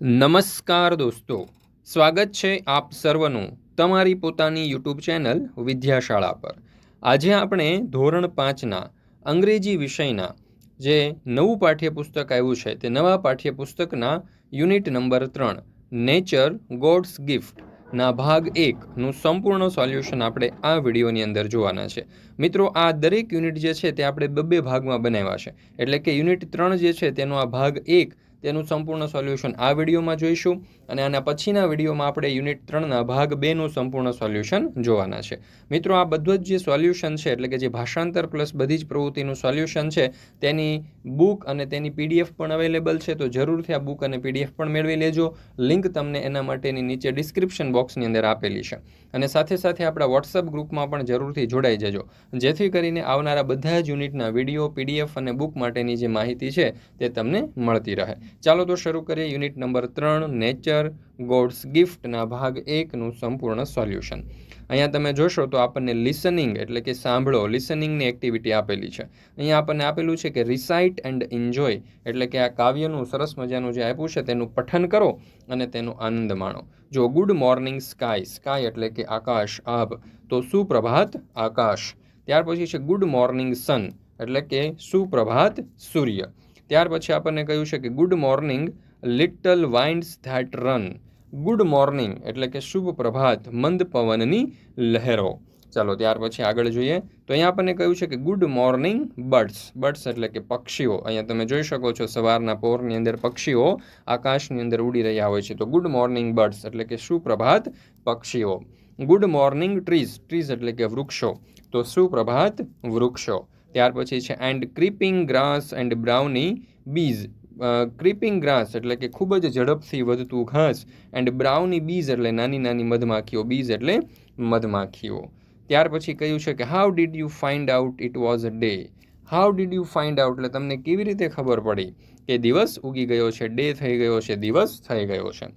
નમસ્કાર દોસ્તો. સ્વાગત છે આપ સર્વનું તમારી પોતાની યુટ્યુબ ચેનલ વિદ્યાશાળા પર. આજે આપણે ધોરણ પાંચના અંગ્રેજી વિષયના જે નવું પાઠ્યપુસ્તક આવ્યું છે તે નવા પાઠ્યપુસ્તકના યુનિટ નંબર ત્રણ, નેચર ગોડ્સ ગિફ્ટ ના ભાગ એકનું સંપૂર્ણ સોલ્યુશન આપણે આ વિડીયોની અંદર જોવાના છે. મિત્રો, આ દરેક યુનિટ જે છે તે આપણે બબ્બે ભાગમાં બનાવ્યા છે. એટલે કે યુનિટ ત્રણ જે છે તેનો આ ભાગ એક તેનું સંપૂર્ણ સોલ્યુશન આ વિડીયોમાં જોઈશું અને આના પછીના વિડીયોમાં આપણે યુનિટ ત્રણના ભાગ બેનું સંપૂર્ણ સોલ્યુશન જોવાના છે. મિત્રો, આ બધું જ જે સોલ્યુશન છે, એટલે કે જે ભાષાંતર પ્લસ બધી જ પ્રવૃત્તિનું સોલ્યુશન છે, તેની બુક અને તેની પીડીએફ પણ અવેલેબલ છે, તો જરૂરથી આ બુક અને પીડીએફ પણ મેળવી લેજો. લિંક તમને એના માટેની નીચે ડિસ્ક્રિપ્શન બોક્સની અંદર આપેલી છે. અને સાથે સાથે આપણા વોટ્સઅપ ગ્રુપમાં પણ જરૂરથી જોડાઈ જજો. જેથી કરીને આવનારા બધા જ યુનિટના વીડિયો, પીડીએફ અને બુક માટેની જે માહિતી છે, તે તમને મળતી રહે. ચાલો તો શરૂ કરીએ યુનિટ નંબર ત્રણ, નેચર, ગોડ્સ, ગિફ્ટના ભાગ એકનું સંપૂર્ણ સોલ્યુશન. અહીંયા તમે જોશો તો આપણને લિસનિંગ એટલે કે સાંભળો, લિસનિંગની એક્ટિવિટી આપેલી છે. અહીંયા આપણને આપેલું છે કે રિસાઇટ એન્ડ એન્જોય એટલે કે આ કાવ્યનું સરસ મજાનું જે આપ્યું છે તેનું પઠન કરો અને તેનો આનંદ માણો. જો ગુડ મોર્નિંગ સ્કાય સ્કાય એટલે કે આકાશ, આભ, તો સુપ્રભાત આકાશ. ત્યાર પછી છે ગુડ મોર્નિંગ સન એટલે કે સુપ્રભાત સૂર્ય. ત્યાર પછી આપણને કહ્યું છે કે good morning little winds that run good morning એટલે કે શુભ પ્રભાત, મંદ પવનની લહેરો. ચાલો ત્યાર પછી આગળ જોઈએ. તો અહીંયા આપણને કહ્યું છે કે ગુડ મોર્નિંગ બર્ડ્સ બર્ડ્સ એટલે કે પક્ષીઓ. અહીંયા તમે જોઈ શકો છો સવારના પોરની અંદર પક્ષીઓ આકાશની અંદર ઉડી રહ્યા હોય છે. તો ગુડ મોર્નિંગ બર્ડ્સ એટલે કે સુપ્રભાત પક્ષીઓ. ગુડ મોર્નિંગ ટ્રીઝ ટ્રીઝ એટલે કે વૃક્ષો. તો સુપ્રભાત વૃક્ષો. ત્યાર પછી છે and creeping grass and brownie bees creeping grass એટલે કે ખૂબ જ ઝડપથી વધતું ઘાસ એન્ડ બ્રાઉની બીઝ એટલે નાની નાની મધમાખીઓ બીઝ એટલે મધમાખીઓ. ત્યાર પછી કહ્યું છે કે how did you find out it was a day how did you find out એટલે તમને કેવી રીતે ખબર પડી કે દિવસ ઉગી ગયો છે ડે થઈ ગયો છે, દિવસ થઈ ગયો છે?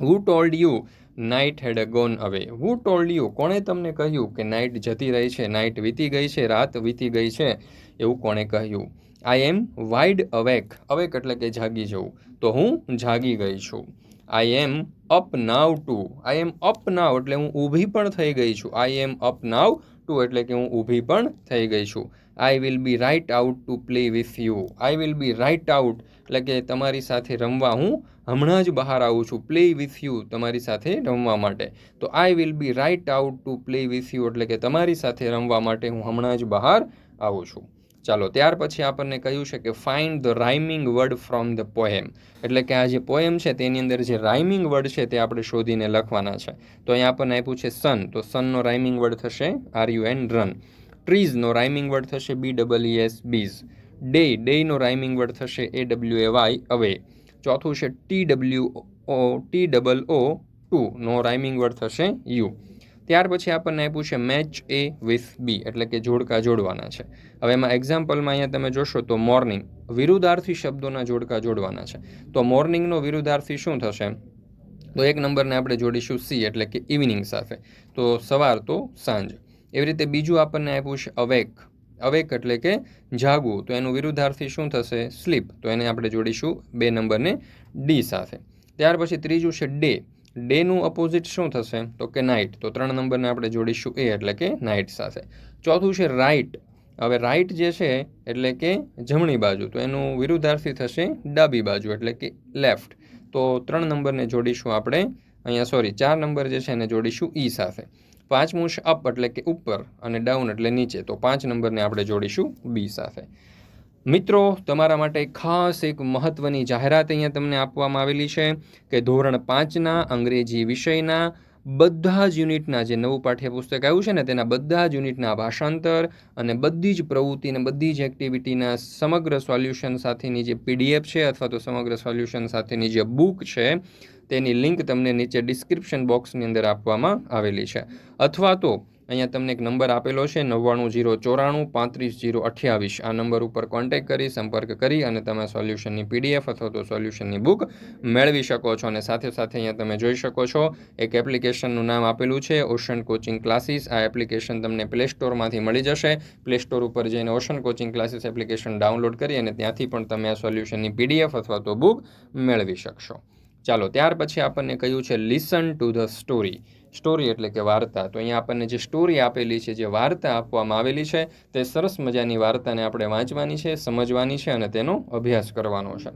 Who told you night had gone away who told you કોણે તમને કહ્યું કે નાઇટ જતી રહી છે? નાઇટ વીતી ગઈ છે, રાત વીતી ગઈ છે? એવું કોણે કહ્યું? I am wide awake awake એટલે કે જાગી જવું. તો હું જાગી ગઈ છું. I am up now too I am up now એટલે હું ઊભી પણ થઈ ગઈ છું. I am up now two એટલે કે હું ઊભી પણ થઈ ગઈ છું. I will be right out to play with you I will be right out એટલે કે તમારી સાથે રમવા હું હમણાં જ બહાર આવું છું. પ્લે વિથ યુ તમારી સાથે રમવા માટે. તો I will be right out to play with you એટલે કે તમારી સાથે રમવા માટે હું હમણાં જ બહાર આવું છું. ચાલો, ત્યાર પછી આપણને કહ્યું છે કે find the rhyming word from the poem એટલે કે આ જે પોએમ છે, તેની અંદર જે રાઇમિંગ વર્ડ છે, તે આપણે શોધીને લખવાના છે. તો અહીંયા આપણને આપ્યું છે સન તો સનનો રાઇમિંગ વર્ડ થશે આર યુ એન રન ટ્રીઝનો રાઇમિંગ વર્ડ થશે B double S bees day ડેનો rhyming word થશે A W A Y away ચોથું છે T W O T double O too નો રાઇમિંગ વર્ડ થશે યુ ત્યાર પછી આપણને આપ્યું છે મેચ એ વિથ બી એટલે કે જોડકા જોડવાના છે. હવે એમાં એક્ઝામ્પલમાં અહીંયા તમે જોશો તો મોર્નિંગ વિરુદ્ધાર્થી શબ્દોના જોડકા જોડવાના છે. તો મોર્નિંગનો વિરુદ્ધાર્થી શું થશે? તો એક નંબરને આપણે જોડીશું સી એટલે કે ઇવનિંગ સાથે. તો સવાર તો સાંજ. એવી રીતે બીજું આપણને આપ્યું છે અવેક અવેક એટલે કે જાગવું. તો એનું વિરુદ્ધાર્થી શું થશે? સ્લીપ તો એને આપણે જોડીશું બે નંબરને ડી સાથે. ત્યાર પછી ત્રીજું છે ડે ડેનું અપોઝિટ શું થશે? તો કે નાઇટ તો ત્રણ નંબરને આપણે જોડીશું એ એટલે કે નાઇટ સાથે. ચોથું છે રાઇટ હવે રાઇટ જે છે એટલે કે જમણી બાજુ. તો એનું વિરુદ્ધાર્થી થશે ડાબી બાજુ એટલે કે લેફ્ટ તો ત્રણ નંબરને જોડીશું આપણે. અહીંયા સોરી ચાર નંબર જે છે એને જોડીશું ઈ સાથે. પાંચમું છે અપ એટલે કે ઉપર અને ડાઉન એટલે નીચે. તો પાંચ નંબરને આપણે જોડીશું બી સાથે. મિત્રો, તમારા માટે ખાસ એક મહત્ત્વની જાહેરાત અહીંયા તમને આપવામાં આવેલી છે કે ધોરણ પાંચના અંગ્રેજી વિષયના બધા જ યુનિટના જે નવું પાઠ્યપુસ્તક આવ્યું છે ને, તેના બધા જ યુનિટના ભાષાંતર અને બધી જ પ્રવૃત્તિ અને બધી જ એક્ટિવિટીના સમગ્ર સોલ્યુશન સાથેની જે પીડીએફ છે અથવા તો સમગ્ર સોલ્યુશન સાથેની જે બુક છે, તેની લિંક તમને નીચે ડિસ્ક્રિપ્શન બોક્સની અંદર આપવામાં આવેલી છે. અથવા તો અહીંયા તમને એક નંબર આપેલો છે, નવ્વાણું જીરો ચોરાણું, પાંત્રીસ જીરો અઠ્યાવીસ. આ નંબર ઉપર કોન્ટેક કરી, સંપર્ક કરી અને તમે સોલ્યુશનની પીડીએફ અથવા તો સોલ્યુશનની બુક મેળવી શકો છો અને સાથે સાથે અહીંયા તમે જોઈ શકો છો, એક એપ્લિકેશનનું નામ આપેલું છે ઓશન કોચિંગ ક્લાસીસ આ એપ્લિકેશન તમને પ્લે સ્ટોરમાંથી મળી જશે. પ્લે સ્ટોર ઉપર જઈને Ocean Coaching Classes application download કરી અને ત્યાંથી પણ તમે આ સોલ્યુશનની પીડીએફ અથવા તો બુક મેળવી શકશો. ચાલો, ત્યાર પછી આપણને કહ્યું છે listen to the story story એટલે કે વાર્તા. તો અહીંયા આપણને જે સ્ટોરી આપેલી છે, જે વાર્તા આપવામાં આવેલી છે, તે સરસ મજાની વાર્તાને આપણે વાંચવાની છે, સમજવાની છે અને તેનો અભ્યાસ કરવાનો છે.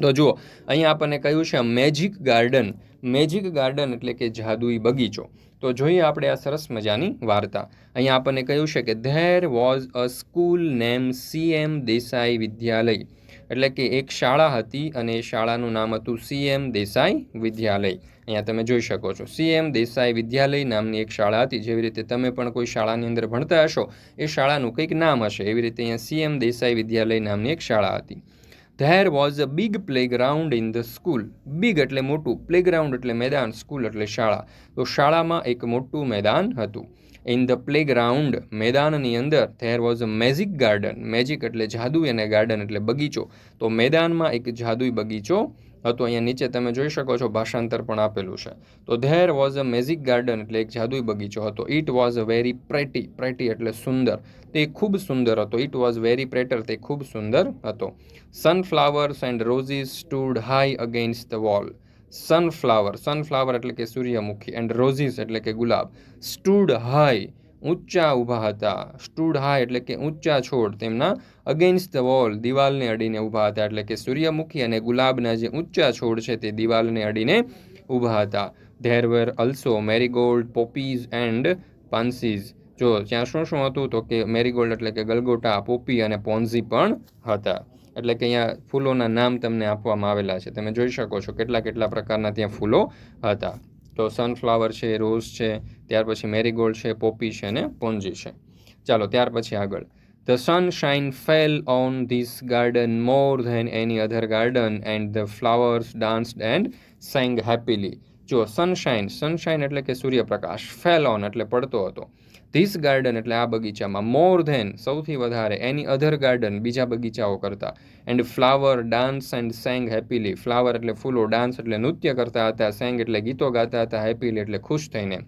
તો જુઓ, અહીંયા આપણને કહ્યું છે મેજિક ગાર્ડન મેજિક ગાર્ડન એટલે કે જાદુઈ બગીચો. તો જોઈએ આપણે આ સરસ મજાની વાર્તા. અહીંયા આપણને કહ્યું છે કે there was a school name CM Desai વિદ્યાલય એટલે કે એક શાળા હતી અને એ શાળાનું નામ હતું સીએમ દેસાઈ વિદ્યાલય. અહીંયા તમે જોઈ શકો છો. સીએમ દેસાઈ વિદ્યાલય નામની એક શાળા હતી. જેવી રીતે તમે પણ કોઈ શાળાની અંદર ભણતા હશો, એ શાળાનું કંઈક નામ હશે. એવી રીતે અહીંયા સીએમ દેસાઈ વિદ્યાલય નામની એક શાળા હતી. There was a big playground in the school big એટલે મોટું. પ્લેગ્રાઉન્ડ એટલે મેદાન. સ્કૂલ એટલે શાળા. તો શાળામાં એક મોટું મેદાન હતું. ઇન ધ પ્લેગ્રાઉન્ડ મેદાનની અંદર there was a magic garden magic એટલે જાદુ અને ગાર્ડન એટલે બગીચો. તો મેદાનમાં એક જાદુઈ બગીચો હતો. અહીંયા નીચે તમે જોઈ શકો છો, ભાષાંતર પણ આપેલું છે. તો there was a magic garden એટલે એક જાદુઈ બગીચો હતો. It was a very pretty pretty એટલે સુંદર. તે ખૂબ સુંદર હતો. ઇટ વોઝ વેરી પ્રેટર તે ખૂબ સુંદર હતો. Sunflowers and roses stood high against the wall sunflower sunflower એટલે કે સૂર્યમુખી એન્ડ રોઝીસ એટલે કે ગુલાબ. સ્ટૂડ હાઈ ઊંચા ઊભા હતા. સ્ટૂડ હાઈ એટલે કે ઊંચા છોડ, તેમના અગેન્સ્ટ ધ વોલ દિવાલને અડીને ઊભા હતા. એટલે કે સૂર્યમુખી અને ગુલાબના જે ઊંચા છોડ છે તે દિવાલને અડીને ઊભા હતા. There were also marigold poppies and pansies જો, ત્યાં શું શું હતું? તો કે મેરીગોલ્ડ એટલે કે ગલગોટા, પોપી અને પોન્ઝી પણ હતા. એટલે કે અહીંયા ફૂલોના નામ તમને આપવામાં આવેલા છે. તમે જોઈ શકો છો કેટલા કેટલા પ્રકારના ત્યાં ફૂલો હતા. તો સનફ્લાવર છે રોઝ છે, ત્યાર પછી મેરીગોલ્ડ છે પોપી છે ને પોન્જી છે. ચાલો, ત્યાર પછી આગળ. The sunshine fell on this garden more than any other garden and the flowers danced and sang happily જો સનશાઇન સનશાઇન એટલે કે સૂર્યપ્રકાશ ફેલ ઓન એટલે પડતો હતો. ધીસ ગાર્ડન એટલે આ બગીચામાં મોર ધેન સૌથી વધારે એની અધર ગાર્ડન બીજા બગીચાઓ કરતા. And flower dance and sang happily flower એટલે ફૂલો ડાન્સ એટલે નૃત્ય કરતા હતા. સેંગ એટલે ગીતો ગાતા હતા હેપીલી એટલે ખુશ થઈને.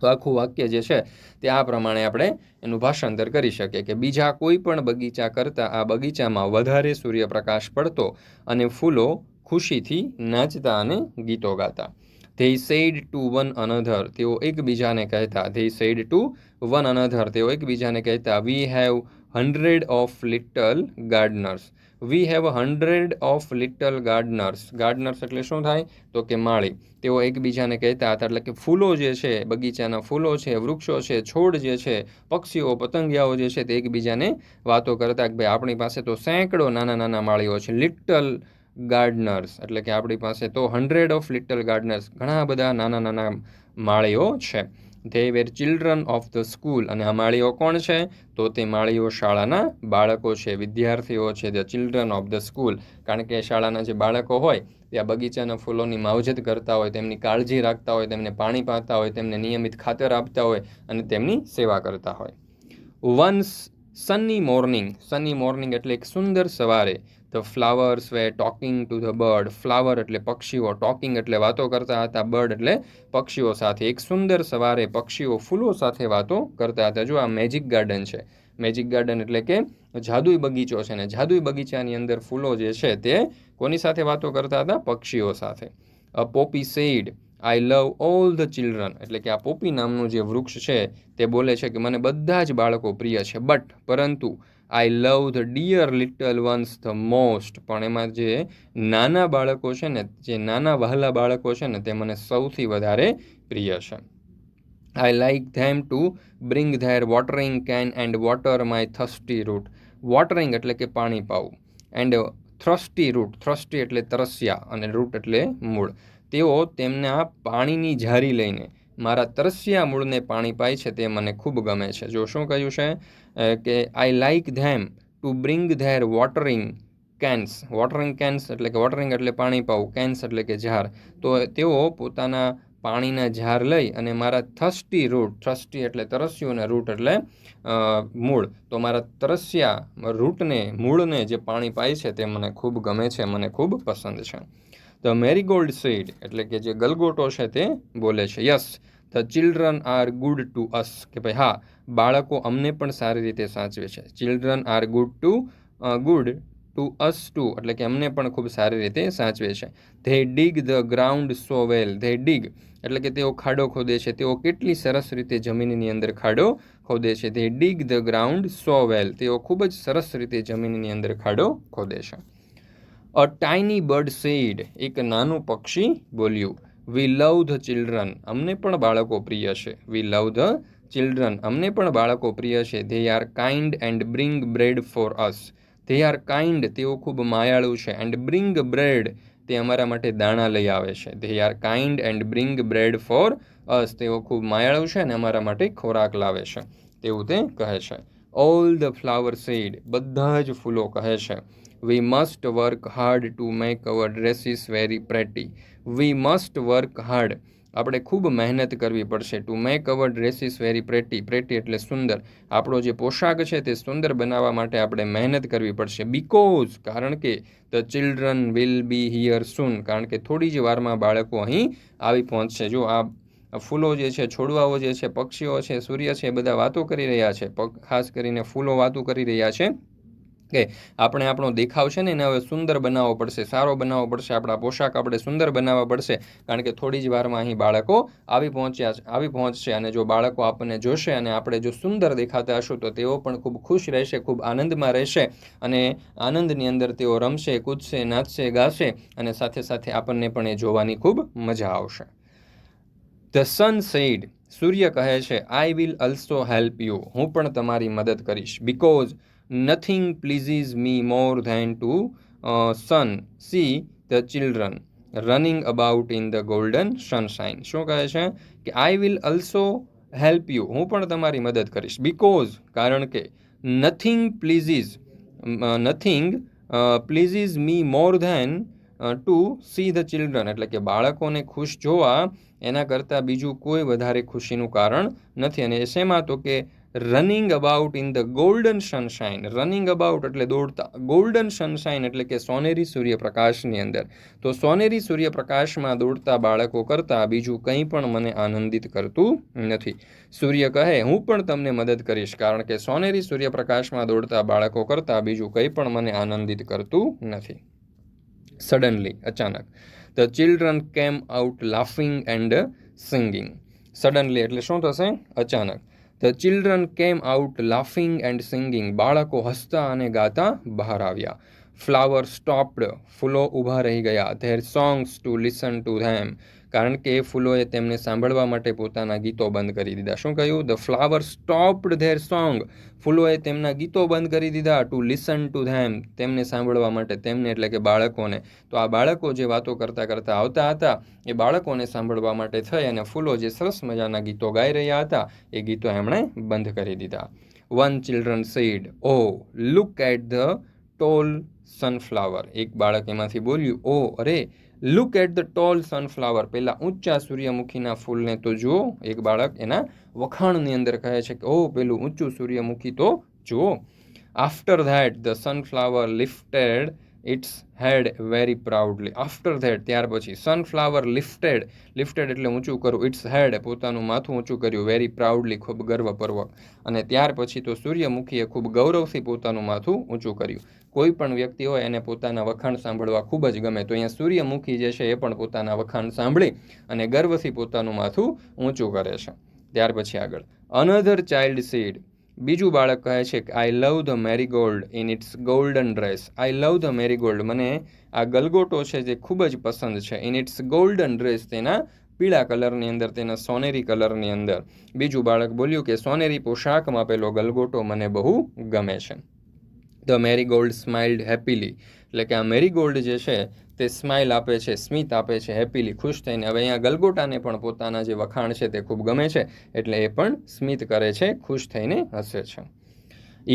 તો આખું વાક્ય જે છે તે આ પ્રમાણે આપણે એનું ભાષાંતર કરી શકીએ કે બીજા કોઈ પણ બગીચા કરતાં આ બગીચામાં વધારે સૂર્યપ્રકાશ પડતો અને ફૂલો ખુશીથી નાચતા અને ગીતો ગાતા. They said to one another તેઓ એકબીજાને કહેતા they said to one another તેઓ એકબીજાને કહેતા we have hundred of little gardeners we have hundred of little gardeners gardeners એટલે શું થાય? તો કે માળી. તેઓ એકબીજાને કહેતા હતા એટલે કે ફૂલો જે છે, બગીચાના ફૂલો છે, વૃક્ષો છે, છોડ જે છે, પક્ષીઓ, પતંગિયાઓ જે છે, તે એકબીજાને વાતો કરતા કે, ભાઈ, આપણી પાસે તો સેંકડો નાના નાના માળીઓ છે લિટલ ગાર્ડનર્સ. એટલે કે આપણી પાસે તો હંડ્રેડ ઓફ લિટલ ગાર્ડનર્સ. ઘણા બધા નાના નાના માળીઓ છે. They were children of the school. અને આ માળીઓ કોણ છે? તો તે માળીઓ શાળાના બાળકો છે, વિદ્યાર્થીઓ છે, the children of the school. કારણ કે શાળાના જે બાળકો હોય ત્યાં બગીચાના ફૂલોની માવજત કરતા હોય, તેમની કાળજી રાખતા હોય, તેમને પાણી પાતા હોય, તેમને નિયમિત ખાતર આપતા હોય અને તેમની સેવા કરતા હોય. Once sunny morning. Sunny morning એટલે એક સુંદર સવારે the flowers were talking to the bird flower એટલે પક્ષીઓ. ટોકિંગ એટલે વાતો કરતા હતા. બર્ડ એટલે પક્ષીઓ સાથે. એક સુંદર સવારે પક્ષીઓ ફૂલો સાથે વાતો કરતા હતા. જો આ મેજિક ગાર્ડન છે. મેજિક ગાર્ડન એટલે કે જાદુઈ બગીચો છે ને જાદુઈ બગીચાની અંદર ફૂલો જે છે તે કોની સાથે વાતો કરતા હતા? પક્ષીઓ સાથે. A poppy said I love all the children એટલે કે આ પોપી નામનું જે વૃક્ષ છે, તે બોલે છે કે મને બધા જ બાળકો પ્રિય છે. બટ પરંતુ I love the dear little ones the most પણ એમાં જે નાના બાળકો છે ને, જે નાના વહાલા બાળકો છે ને, તે મને સૌથી વધારે પ્રિય છે. I like them to bring their watering can and water my thirsty root watering એટલે કે પાણી પાવું. એન્ડ થ્રસ્ટી રૂટ થ્રસ્ટી એટલે તરસ્યા અને રૂટ એટલે મૂળ. તેઓ તેમના પાણીની ઝારી લઈને, મારા તરસ્યા મૂળને પાણી પાય છે તે મને ખૂબ ગમે છે. જો શું કહ્યું છે? કે I like them to bring their watering cans watering cans એટલે કે વોટરિંગ એટલે પાણી પાવું કેન્સ એટલે કે ઝાર. તો તેઓ પોતાના પાણીના ઝાર લઈ અને મારા થસ્ટી રૂટ થસ્ટી એટલે તરસ્યું અને રૂટ એટલે મૂળ. તો મારા તરસ્યા રૂટને, મૂળને જે પાણી પાય છે તે મને ખૂબ ગમે છે, મને ખૂબ પસંદ છે. ધ મેરીગોલ્ડ સેડ એટલે કે જે ગલગોટો છે તે બોલે છે. Yes the children are good to us કે ભાઈ, હા, બાળકો અમને પણ સારી રીતે સાચવે છે. Children are good to good to us to એટલે કે અમને પણ ખૂબ સારી રીતે સાચવે છે. They dig the ground so well they dig એટલે કે તેઓ ખાડો ખોદે છે. તેઓ કેટલી સરસ રીતે જમીનની અંદર ખાડો ખોદે છે. They dig the ground so well તેઓ ખૂબ જ સરસ રીતે જમીનની અંદર ખાડો ખોદે છે. અ ટાઇની બર્ડ સેડ એક નાનું પક્ષી બોલ્યું વી લવ ધ ચિલ્ડ્રન અમને પણ બાળકો પ્રિય છે. વી લવ ધ ચિલ્ડ્રન અમને પણ બાળકો પ્રિય છે. They are kind and bring bread for us they are kind તેઓ ખૂબ માયાળુ છે. એન્ડ બ્રિંગ બ્રેડ તે અમારા માટે દાણા લઈ આવે છે. They are kind and bring bread for us તેઓ ખૂબ માયાળુ છે અને અમારા માટે ખોરાક લાવે છે. તેવું તે કહે છે. ઓલ ધ ફ્લાવર સેડ બધા જ ફૂલો કહે છે. We must work hard to make our dresses very pretty we must work hard આપણે ખૂબ મહેનત કરવી પડશે to make our dresses very pretty pretty એટલે સુંદર. આપણો જે પોશાક છે તે સુંદર બનાવવા માટે આપણે મહેનત કરવી પડશે. બીકોઝ કારણ કે the children will be here soon કારણ કે થોડી જ વારમાં બાળકો અહીં આવી પહોંચશે. જો આ ફૂલો જે છે, છોડવાઓ જે છે, પક્ષીઓ છે, સૂર્ય છે, એ બધા વાતો કરી રહ્યા છે. ખાસ કરીને ફૂલો વાતો કરી રહ્યા છે. કે આપણે આપણો દેખાવ છે ને એને હવે સુંદર બનાવવો પડશે, સારો બનાવવો પડશે, આપણા પોશાક આપણે સુંદર બનાવવા પડશે. કારણ કે થોડી જ વારમાં અહીં બાળકો આવી પહોંચ્યા આવી પહોંચશે અને જો બાળકો આપણને જોશે અને આપણે જો સુંદર દેખાતા હશું તો તેઓ પણ ખૂબ ખુશ રહેશે, ખૂબ આનંદમાં રહેશે અને આનંદની અંદર તેઓ રમશે, કૂદશે, નાચશે, ગાશે અને સાથે સાથે આપણને પણ એ જોવાની ખૂબ મજા આવશે. ધ સન સેડ સૂર્ય કહે છે I will also help you હું પણ તમારી મદદ કરીશ. Because nothing pleases me more than to sun see the children running about in the golden sunshine શું કહે છે? કે I will also help you હું પણ તમારી મદદ કરીશ. બિકોઝ કારણ કે nothing pleases nothing pleases me more than to see the children એટલે કે બાળકોને ખુશ જોવા, એના કરતાં બીજું કોઈ વધારે ખુશીનું કારણ નથી. અને શેમાં? તો કે running about in the golden sunshine running about એટલે દોડતા. ગોલ્ડન સનશાઇન એટલે કે સોનેરી સૂર્યપ્રકાશની અંદર. તો સોનેરી સૂર્યપ્રકાશમાં દોડતા બાળકો કરતાં બીજું કંઈ પણ મને આનંદિત કરતું નથી. સૂર્ય કહે, હું પણ તમને મદદ કરીશ. કારણ કે સોનેરી સૂર્યપ્રકાશમાં દોડતા બાળકો કરતાં બીજું કંઈ પણ મને આનંદિત કરતું નથી. સડનલી અચાનક. The children came out laughing and singing suddenly એટલે શું થશે? અચાનક. The children came out laughing and singing બાળકો હસતા અને ગાતા બહાર આવ્યા. ફ્લાવર સ્ટોપ્ડ ફૂલો ઊભા રહી ગયા. Their songs to listen to them કારણ કે એ ફૂલોએ તેમને સાંભળવા માટે પોતાના ગીતો બંધ કરી દીધા. શું કહ્યું? The flower stopped their song ફૂલોએ તેમના ગીતો બંધ કરી દીધા ટુ લિસન ટુ ધેમ તેમને સાંભળવા માટે તેમને એટલે કે બાળકોને. તો આ બાળકો જે વાતો કરતાં કરતાં આવતા હતા, એ બાળકોને સાંભળવા માટે થઈ અને ફૂલો જે સરસ મજાના ગીતો ગાઈ રહ્યા હતા, એ ગીતો એમણે બંધ કરી દીધા. One children said oh look at the tall sunflower એક બાળક એમાંથી બોલ્યું ઓ અરે look at the tall sunflower પહેલાં ઊંચા સૂર્યમુખીના ફૂલને તો જુઓ. એક બાળક એના વખાણની અંદર કહે છે કે, ઓ, પેલું ઊંચું સૂર્યમુખી તો જુઓ. After that the sunflower lifted its head very proudly after that ત્યાર પછી સનફ્લાવર લિફ્ટેડ લિફ્ટેડ એટલે ઊંચું કરવું ઇટ્સ હેડ પોતાનું માથું ઊંચું કર્યું વેરી પ્રાઉડલી ખૂબ ગર્વપૂર્વક. અને ત્યાર પછી તો સૂર્યમુખીએ ખૂબ ગૌરવથી પોતાનું માથું ઊંચું કર્યું. કોઈ પણ વ્યક્તિ હોય, એને પોતાના વખાણ સાંભળવા ખૂબ જ ગમે. તો અહીંયા સૂર્યમુખી જે છે, એ પણ પોતાના વખાણ સાંભળી અને ગર્વથી પોતાનું માથું ઊંચું કરે છે. ત્યાર પછી આગળ. અનધર ચાઇલ્ડ સીડ બીજું બાળક કહે છે કે I love the marigold in its golden dress I love the marigold મને આ ગલગોટો છે જે ખૂબ જ પસંદ છે. ઇન ઇટ્સ ગોલ્ડન ડ્રેસ તેના પીળા કલરની અંદર, તેના સોનેરી કલરની અંદર. બીજું બાળક બોલ્યું કે, સોનેરી પોશાકમાં પેલો ગલગોટો મને બહુ ગમે છે. ધ મેરીગોલ્ડ સ્માઇલ્ડ હેપીલી એટલે કે આ મેરીગોલ્ડ જે છે તે સ્માઇલ આપે છે, સ્મિત આપે છે હેપીલી ખુશ થઈને. હવે અહીંયા ગલગોટાને પણ પોતાના જે વખાણ છે તે ખૂબ ગમે છે, એટલે એ પણ સ્મિત કરે છે, ખુશ થઈને હસે છે.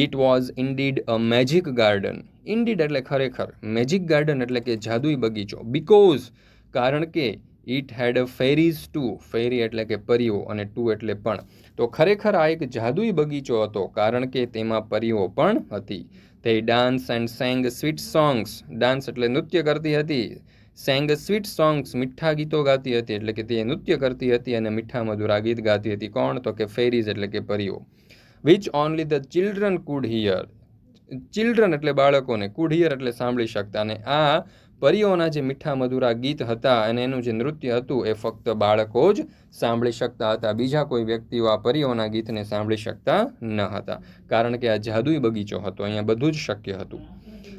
It was indeed a magic garden indeed એટલે ખરેખર. મેજિક ગાર્ડન એટલે કે જાદુઈ બગીચો. બિકોઝ કારણ કે it head a fairies two ફેરી એટલે કે પરીઓ અને ટુ એટલે પણ. તો ખરેખર આ એક જાદુઈ બગીચો હતો, કારણ કે તેમાં પરીઓ પણ હતી. તે dance and sang sweet songs dance એટલે નૃત્ય કરતી હતી. સેંગ સ્વીટ સોંગ્સ મીઠા ગીતો ગાતી હતી. એટલે કે તે નૃત્ય કરતી હતી અને મીઠા મધુરા ગીત ગાતી હતી. કોણ? તો કે ફેરીઝ એટલે કે પરીઓ. Which only the children could hear children એટલે બાળકોને કુડ હિયર એટલે સાંભળી શકતા. અને આ પરીઓના જે મીઠા મધુરા ગીત હતા અને એનું જે નૃત્ય હતું એ ફક્ત બાળકો જ સાંભળી શકતા હતા. બીજા કોઈ વ્યક્તિઓ આ પરીઓના ગીતને સાંભળી શકતા ન હતા. કારણ કે આ જાદુઈ બગીચો હતો. અહીંયા બધું જ શક્ય હતું.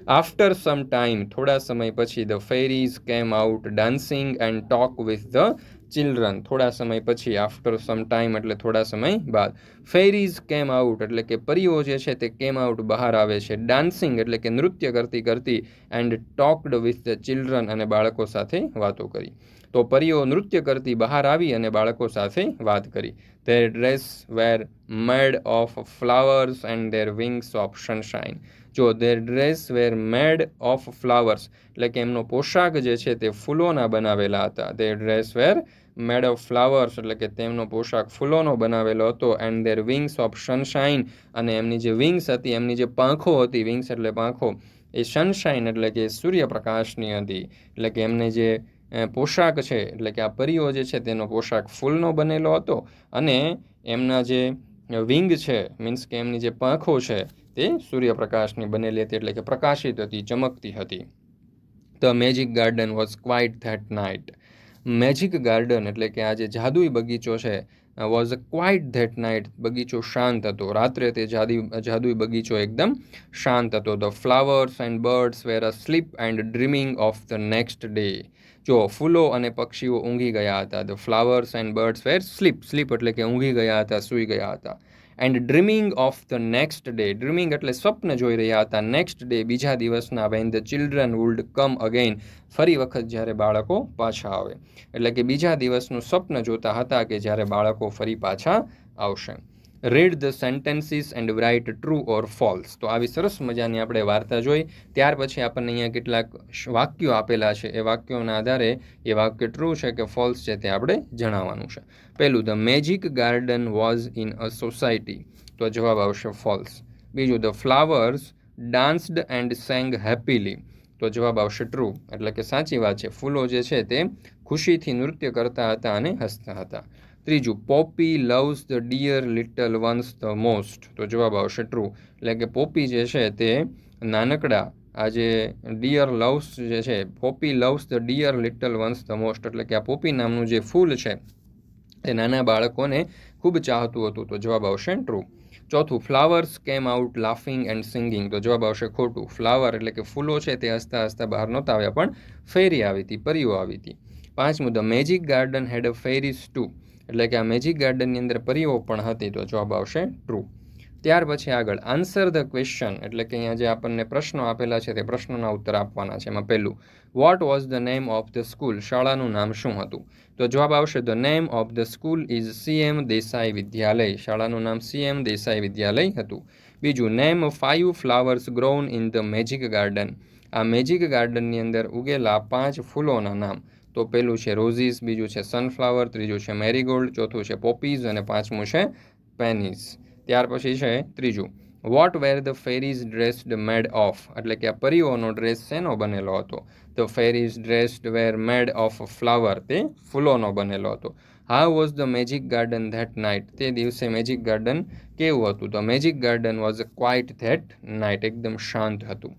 આફ્ટર સમ ટાઈમ થોડા સમય પછી the fairies came out dancing and talk with the children થોડા સમય પછી આફ્ટર સમ ટાઈમ એટલે થોડા સમય બાદ ફેરીઝ કેમ આઉટ એટલે કે પરીઓ જે છે તે કેમ આઉટ બહાર આવે છે. ડાન્સિંગ એટલે કે નૃત્ય કરતી કરતી and talked with the children અને બાળકો સાથે વાતો કરી. તો પરીઓ નૃત્ય કરતી બહાર આવી અને બાળકો સાથે વાત કરી. Their dress were made of flowers and their wings of sunshine જો their dress were made of flowers એટલે કે એમનો પોશાક જે છે તે ફૂલોના બનાવેલા હતા. Their dress were made of flowers એટલે કે તેમનો પોશાક ફૂલોનો બનાવેલો હતો and their wings of sunshine અને એમની જે વિંગ્સ હતી, એમની જે પાંખો હતી વિંગ્સ એટલે પાંખો, એ સનશાઇન એટલે કે સૂર્યપ્રકાશની હતી. એટલે કે એમને જે પોશાક છે, એટલે કે આ પરીઓ જે છે તેનો પોશાક ફૂલનો બનેલો હતો અને એમના જે વિંગ છે મીન્સ કે એમની જે પાંખો છે, તે સૂર્યપ્રકાશની બનેલી હતી, એટલે કે પ્રકાશિત હતી, ચમકતી હતી. The magic garden was quiet that night magic garden એટલે કે આ જે જાદુઈ બગીચો છે was a quiet that night બગીચો શાંત હતો. રાત્રે તે જાદુ, જાદુઈ બગીચો એકદમ શાંત હતો. The flowers and birds were asleep and dreaming of the next day જો ફૂલો અને પક્ષીઓ ઊંઘી ગયા હતા. The flowers and birds were sleep sleep એટલે કે ઊંઘી ગયા હતા, સૂઈ ગયા હતા. And dreaming of the next day dreaming એટલે સ્વપ્ન જોઈ રહ્યા હતા. નેક્સ્ટ ડે બીજા દિવસના when the children would come again ફરી વખત જ્યારે બાળકો પાછા આવે. એટલે કે બીજા દિવસનું સ્વપ્ન જોતા હતા કે જ્યારે બાળકો ફરી પાછા આવશે. Read the sentences and write true or false તો આવી સરસ મજાની આપણે વાર્તા જોઈ. ત્યાર પછી આપણને અહીંયા કેટલાક વાક્યો આપેલા છે. એ વાક્યોના આધારે એ વાક્ય ટ્રુ છે કે ફોલ્સ છે તે આપણે જણાવવાનું છે. પહેલું the magic garden was in a society તો જવાબ આવશે ફોલ્સ બીજું the flowers danced and sang happily તો જવાબ આવશે ટ્રુ એટલે કે સાચી વાત છે. ફૂલો જે છે તે ખુશીથી નૃત્ય કરતા હતા અને હસતા હતા. ત્રીજું, Poppy loves the dear little ones the most. તો જવાબ આવશે ટ્રુ એટલે કે પોપી જે છે તે નાનકડા, આ જે ડિયર લવ્સ જે છે, Poppy loves the dear little ones the most. એટલે કે આ પોપી નામનું જે ફૂલ છે, એ નાના બાળકોને ખૂબ ચાહતું હતું. તો જવાબ આવશે ટ્રુ ચોથું, ફ્લાવર્સ કેમ આઉટ લાફિંગ એન્ડ સિંગિંગ? તો જવાબ આવશે ખોટું. ફ્લાવર એટલે કે ફૂલો છે તે હસતા હસતા બહાર નહોતા આવ્યા, પણ ફેરી આવી હતી, પરીઓ આવી હતી. પાંચમું the magic garden had a fairies too એટલે કે આ મેજિક ગાર્ડનની અંદર પરીઓ પણ હતી, તો જવાબ આવશે ટ્રુ ત્યાર પછી આગળ આન્સર ધ ક્વેશ્ચન એટલે કે અહીંયા જે આપણને પ્રશ્નો આપેલા છે, તે પ્રશ્નોના ઉત્તર આપવાના છે. એમાં પહેલું what was the name of the school શાળાનું નામ શું હતું? તો જવાબ આવશે the name of the school is CM Desai Vidyalaya શાળાનું નામ સીએમ દેસાઈ વિદ્યાલય હતું. બીજું name five flowers grown in the magic garden આ મેજિક ગાર્ડનની અંદર ઉગેલા પાંચ ફૂલોના નામ. તો પેલું છે રોઝીસ, બીજું છે સનફ્લાવર ત્રીજું છે મેરીગોલ્ડ ચોથું છે પોપીઝ અને પાંચમું છે પેનીઝ ત્યાર પછી છે ત્રીજું. What were the fairies dressed made of એટલે કે આ પરીઓનો ડ્રેસ શેનો બનેલો હતો? The fairies dressed were made of flower તે ફૂલોનો બનેલો હતો. How was the magic garden that night તે દિવસે મેજિક ગાર્ડન કેવું હતું? તો magic garden was quiet that night એકદમ શાંત હતું.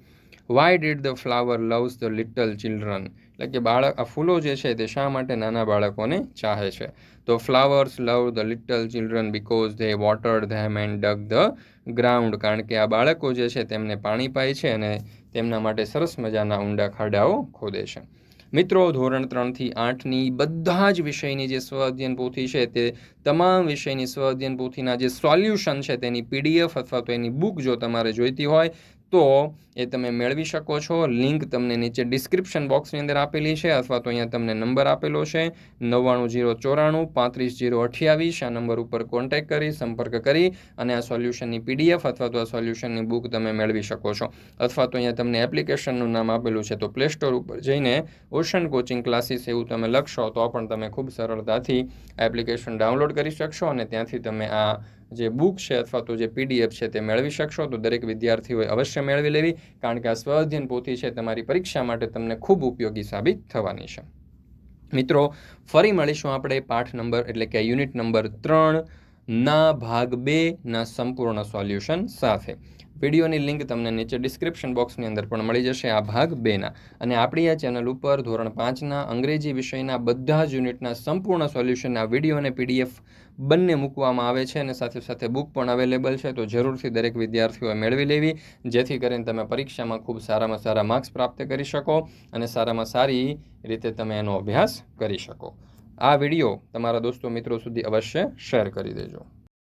Why did the flower loves the little children એટલે કે બાળક, આ ફૂલો જે છે તે શા માટે નાના બાળકોને ચાહે છે? તો flowers love the little children because they water them and dug the ground. કારણ કે આ બાળકો જે છે તેમને પાણી પાય છે અને તેમના માટે સરસ મજાના ઊંડા ખાડાઓ ખોદે છે. મિત્રો, ધોરણ ત્રણથી આઠની બધા જ વિષયની જે સ્વ અધ્યયન પોથી છે તે તમામ વિષયની સ્વ અધ્યયન પોથીના જે સોલ્યુશન છે તેની પીડીએફ અથવા તો એની બુક જો તમારે જોઈતી હોય તો એ તમે મેળવી શકો છો. લિંક તમને નીચે ડિસ્ક્રિપ્શન બોક્સની અંદર આપેલી છે અથવા તો અહીંયા તમને નંબર આપેલો છે. નવ્વાણું જીરો ચોરાણું પાંત્રીસ જીરો અઠ્યાવીસ. આ નંબર ઉપર કોન્ટેક્ટ કરી, સંપર્ક કરી અને આ સોલ્યુશનની પીડીએફ અથવા તો આ સોલ્યુશનની બુક તમે મેળવી શકો છો. અથવા તો અહીંયા તમને એપ્લિકેશનનું નામ આપેલું છે તો પ્લે સ્ટોર ઉપર જઈને ઓશન કોચિંગ ક્લાસીસ એવું તમે લખશો તો પણ તમે ખૂબ સરળતાથી એપ્લિકેશન ડાઉનલોડ કરી શકશો અને ત્યાંથી તમે આ જે બુક છે અથવા તો જે પીડીએફ છે તે મેળવી શકશો. તો દરેક વિદ્યાર્થીઓએ અવશ્ય મેળવી લેવી, કારણ કે આ સ્વઅધ્યયન પોથી છે તમારી પરીક્ષા માટે તમને ખૂબ ઉપયોગી સાબિત થવાની છે. મિત્રો, ફરી મળીશું આપણે પાઠ નંબર એટલે કે યુનિટ નંબર ત્રણ ના ભાગ બેના સંપૂર્ણ સોલ્યુશન સાથે. વિડીયોની લિંક તમને નીચે ડિસ્ક્રિપ્શન બોક્સની અંદર પણ મળી જશે આ ભાગ બેના. અને આપણી આ ચેનલ ઉપર ધોરણ પાંચના અંગ્રેજી વિષયના બધા જ યુનિટના સંપૂર્ણ સોલ્યુશનના વીડિયો અને પીડીએફ બંને મૂકવામાં આવે છે અને સાથે સાથે બુક પણ અવેલેબલ છે, તો જરૂરથી દરેક વિદ્યાર્થીઓએ મેળવી લેવી. જેથી કરીને તમે પરીક્ષામાં ખૂબ સારામાં સારા માર્ક્સ પ્રાપ્ત કરી શકો અને સારામાં સારી રીતે તમે એનો અભ્યાસ કરી શકો. આ વીડિયો તમારા દોસ્તો મિત્રો સુધી અવશ્ય શેર કરી દેજો.